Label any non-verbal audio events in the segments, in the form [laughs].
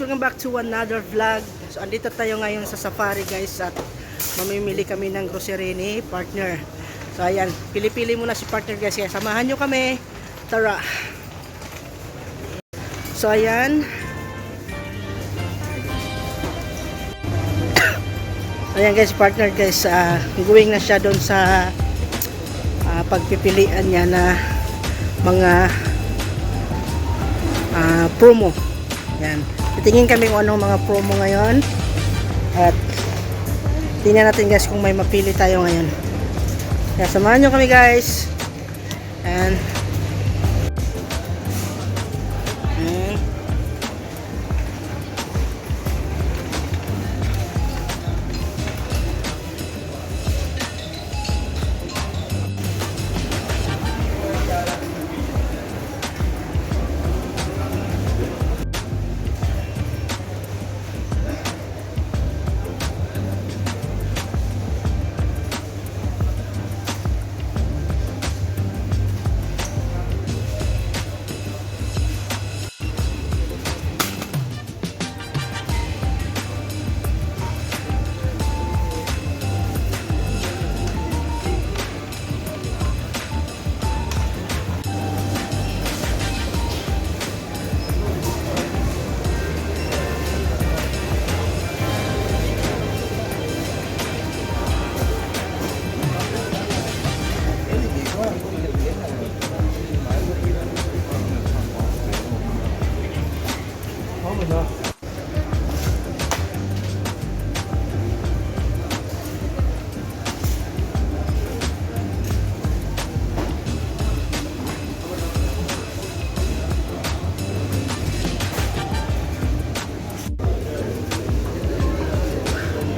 Guys, welcome back to another vlog. So andito tayo ngayon sa safari guys at mamimili kami ng grocery ni partner. So ayan, pili-pili muna si partner guys. Kaya samahan nyo kami. Tara. So ayan. [coughs] Ayan guys, partner guys, ah, going na siya doon sa ah, pagpipilian niya na mga ah, promo. Yan. Titingin kami kung anong mga promo ngayon. At tingnan natin guys kung may mapili tayo ngayon. Kaya samahan nyo kami guys. Yan.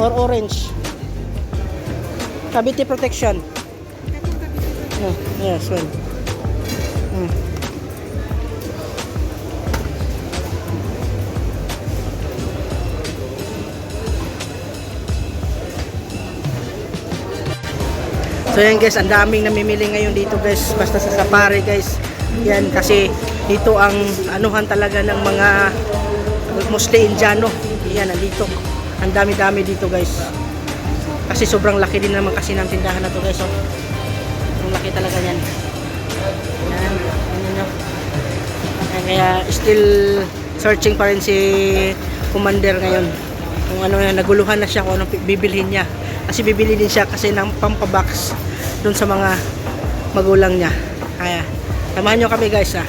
Or orange. Cavity protection. Oh, yes, well. Hmm. So yan guys, ang daming namimili ngayon dito guys, basta sa safari guys. Yan kasi dito ang anuhan talaga ng mga mostly Indiano. Yan, nandito. Ang dami-dami dito guys. Kasi sobrang laki din naman kasi ng tindahan na to guys. Oh. Ang laki talaga yan. Yan, yan. Yan, kaya still searching pa rin si Commander ngayon. Kung ano yan, naguluhan na siya kung anong bibilhin niya. Kasi bibili din siya kasi ng pampabox doon sa mga magulang niya. Kaya, samahan nyo kami guys ah.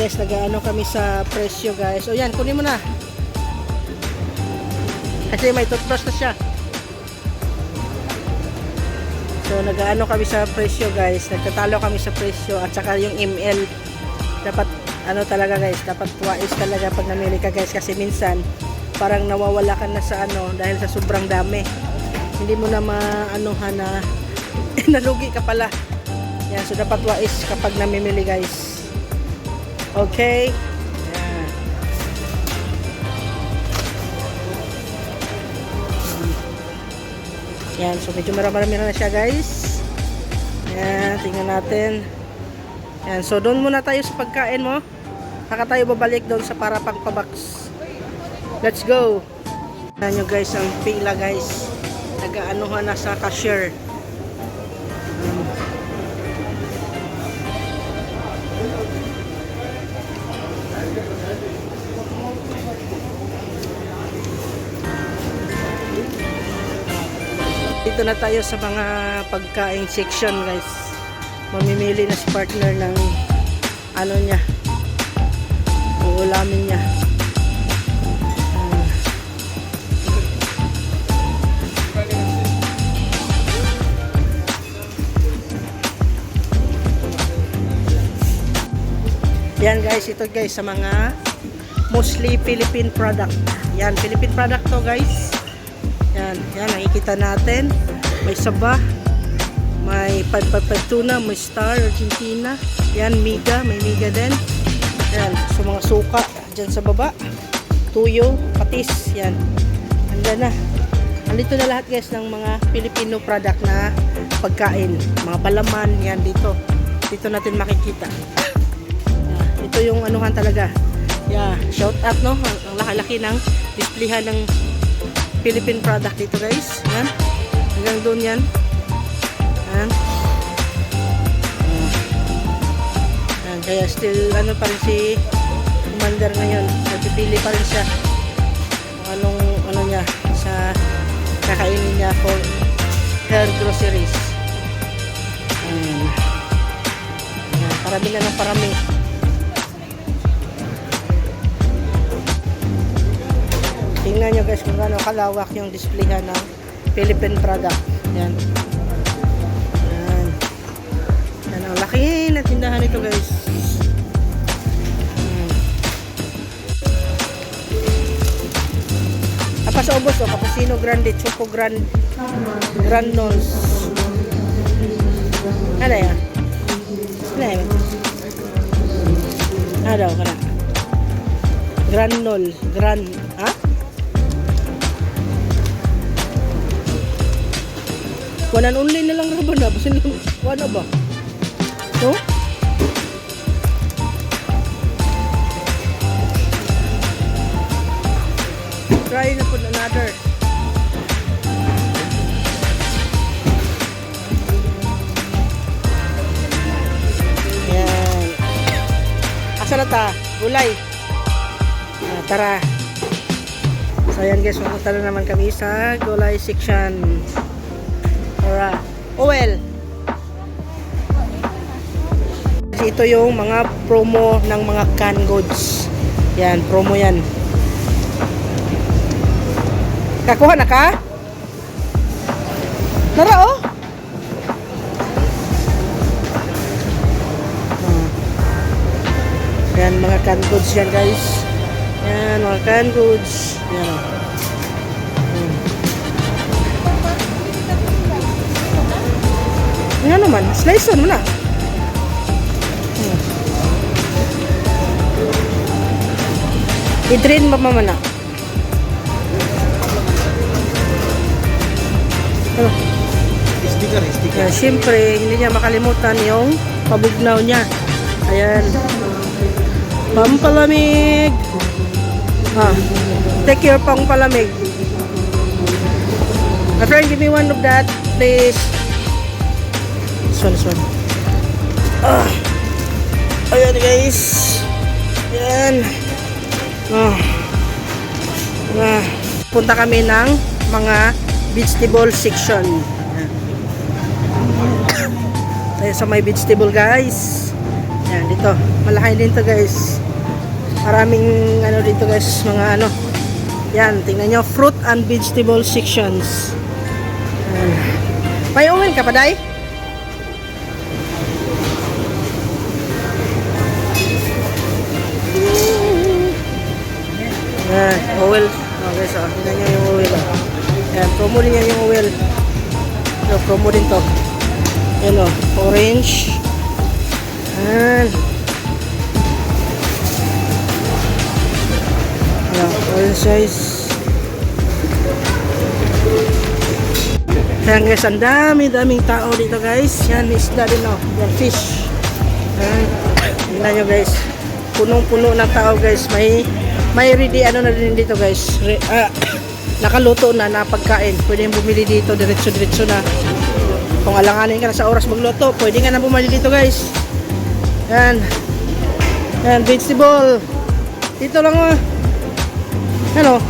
Guys, nag-ano kami sa presyo guys. O yan, kunin mo na. Kasi may toothbrush na siya. So nag-ano kami sa presyo guys. Nagtatalo kami sa presyo at saka yung ML. Dapat ano talaga guys, dapat wise talaga pag namili ka guys kasi minsan parang nawawala ka na sa ano dahil sa sobrang dami. Hindi mo na maanuhan na [laughs] nalugi ka pala. Yan, so dapat wise kapag namimili guys. Okay? Yan. Yan, so medyo marami na siya guys. Yan, tingnan natin. Yan, so doon muna tayo sa pagkain mo. Saka tayo babalik doon sa para pangpabox. Let's go! Yan nyo guys, ang pila guys. Nag-aanuhan na sa cashier. Dito na tayo sa mga pagkain section guys. Mamimili na si partner ng ano niya. Uulamin niya. Ah. Yan guys, ito guys sa mga mostly Philippine product. Yan, Philippine product to guys. Yan, yan nakikita natin. May saba. May 555 tuna, may Star, Argentina. Yan, Miga, may Miga din. Yan, so mga suka dyan sa baba. Tuyo, patis, yan. Handa na. Andito na lahat guys ng mga Filipino product na pagkain. Mga palaman, yan dito. Dito natin makikita. Ito yung anuhan talaga. Yeah, shout out no. Ang, ang laki ng displayhan ng Philippine product dito guys. Yan. Hanggang doon yan. Yan. Yan. Kaya still ano pa si Commander ngayon. Nagpipili pa rin siya kung anong ano niya sa kakainin niya for her groceries. Ayan. Ayan. Parami na ng parami. Tingnan nyo guys kung gaano kalawak yung displayhan ng Philippine product. Yan. Yan. Yan ang laki na tindahan nito guys. Yan. Apa sa ubos, oh, cappuccino grande, choco grande, granules. Ano yan? Ano yan? Ano daw, kana? Granol, gran, One and only na lang raba na. Basin lang, wala ba? No? Try na po another. Yan. Asa na ta? Gulay. Ah, tara. So yan guys, pupunta na naman kami sa gulay section. Tara. Oil. Ito yung mga promo ng mga canned goods. Yan, promo yan. Kakuha na ka? Nara oh. Ah. Yan, mga canned goods yan guys. Yan, mga canned goods. Yan oh. Naman, slice on mo na. Hmm. I-drain mo mama na. Ano? Sticker, sticker. Siyempre, hindi niya makalimutan yung pabugnaw niya. Ayan. Pampalamig. Ah, take your pampalamig. My friend, give me one of that, please. This one, this one. Ah. Ayan, guys. Ayan. Ah. Ah. Punta kami ng mga vegetable section. Tayo sa may vegetable guys. Yan dito. Malaki din to guys. Maraming ano dito guys, mga ano. Yan, tingnan nyo. Fruit and vegetable sections. Yan. May uwin ka pa, Day? Yan, oil. Oh, guys, oh, tingnan nyo yung oil. Oh. Yan, promo din yan yung oil. So, promo din to. Yan o, orange. Yan. Yan, oil size. Yan guys, ang dami, daming tao dito guys. Yan, isda din o. Yan, fish. Yan. Tingnan nyo guys. Punong-puno ng tao guys. May, may ready ano na din dito guys. Re, ah, [coughs] nakaluto na na pagkain. Pwede yung bumili dito, diretso-diretso na. Kung alanganin ka na sa oras magluto, pwede ka na bumili dito guys. Yan. Yan, vegetable. Dito lang ah. Ano?